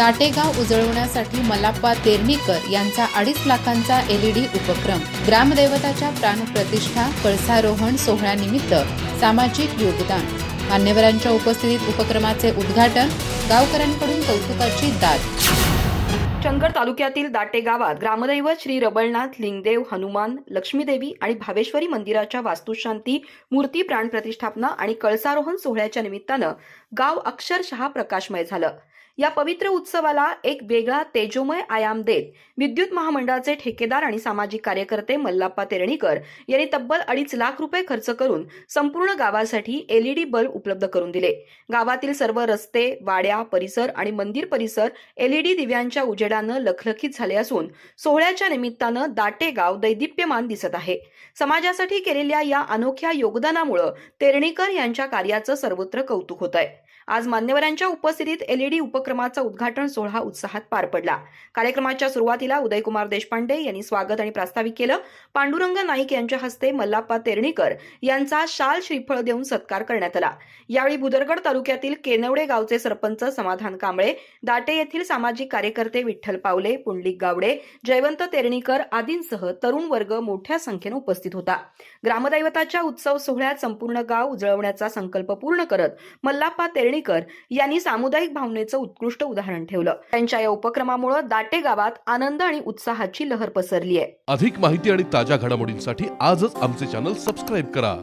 दाटेगाव उजळवण्यासाठी मलाप्पा तेरणीकर यांचा अडीच लाखांचा एलईडी उपक्रम. ग्रामदैवताच्या प्राणप्रतिष्ठा कळसारोहण सोहळ्यानिमित्त सामाजिक योगदान. मान्यवरांच्या उपस्थितीत उपक्रमाचे उद्घाटन गावकऱ्यांकडून कौतुकाची दाद. चंदगड तालुक्यातील दाटे गावात ग्रामदैवत श्री रबळनाथ लिंगदेव हनुमान लक्ष्मीदेवी आणि भावेश्वरी मंदिराच्या वास्तुशांती मूर्ती प्राणप्रतिष्ठापना आणि कळसारोहण सोहळ्याच्या निमित्तानं गाव अक्षरशः प्रकाशमय झालं. या पवित्र उत्सवाला एक वेगळा तेजोमय आयाम देत विद्युत महामंडळाचे ठेकेदार आणि सामाजिक कार्यकर्ते मल्लाप्पा तेरणीकर यांनी तब्बल अडीच लाख रुपये खर्च करून संपूर्ण गावासाठी एलईडी बल्ब उपलब्ध करून दिले. गावातील सर्व रस्ते वाड्या परिसर आणि मंदिर परिसर एलईडी दिव्यांच्या उजेडानं लखलखीत झाले असून सोहळ्याच्या निमित्तानं दाटे गाव दैदिप्यमान दिसत आहे. समाजासाठी केलेल्या या अनोख्या योगदानामुळं तेरणीकर यांच्या कार्याचं सर्वत्र कौतुक होत आहे आज मान्यवरांच्या उपस्थितीत एलईडी उपक्रमाचा उद्घाटन सोहळा उत्साहात पार पडला. कार्यक्रमाच्या सुरुवातीला उदयकुमार देशपांडे यांनी स्वागत आणि प्रास्ताविक केलं. पांडुरंग नाईक यांच्या हस्ते मल्लाप्पा तेरणीकर यांचा शाल श्रीफळ देऊन सत्कार करण्यात आला. यावेळी भुदरगड तालुक्यातील केनवडे गावचे सरपंच समाधान कांबळे दाटे येथील सामाजिक कार्यकर्ते कार्यकर्ते विठ्ठल पावले पुंडलिक गावडे जयवंत तेरणीकर आदींसह तरुण वर्ग मोठ्या संख्येनं उपस्थित होता. ग्रामदैवताच्या उत्सव सोहळ्यात संपूर्ण गाव उजळवण्याचा संकल्प पूर्ण करत मल्लाप्पा तेरणीकर यांनी सामुदायिक भावनेचं उत्कृष्ट उदाहरण ठेवलं. त्यांच्या या उपक्रमामुळे दाटे गावात आनंद आणि उत्साहाची लहर पसरली आहे अधिक माहिती आणि ताज्या घडामोडींसाठी आजच आमचे चॅनल सबस्क्राईब करा.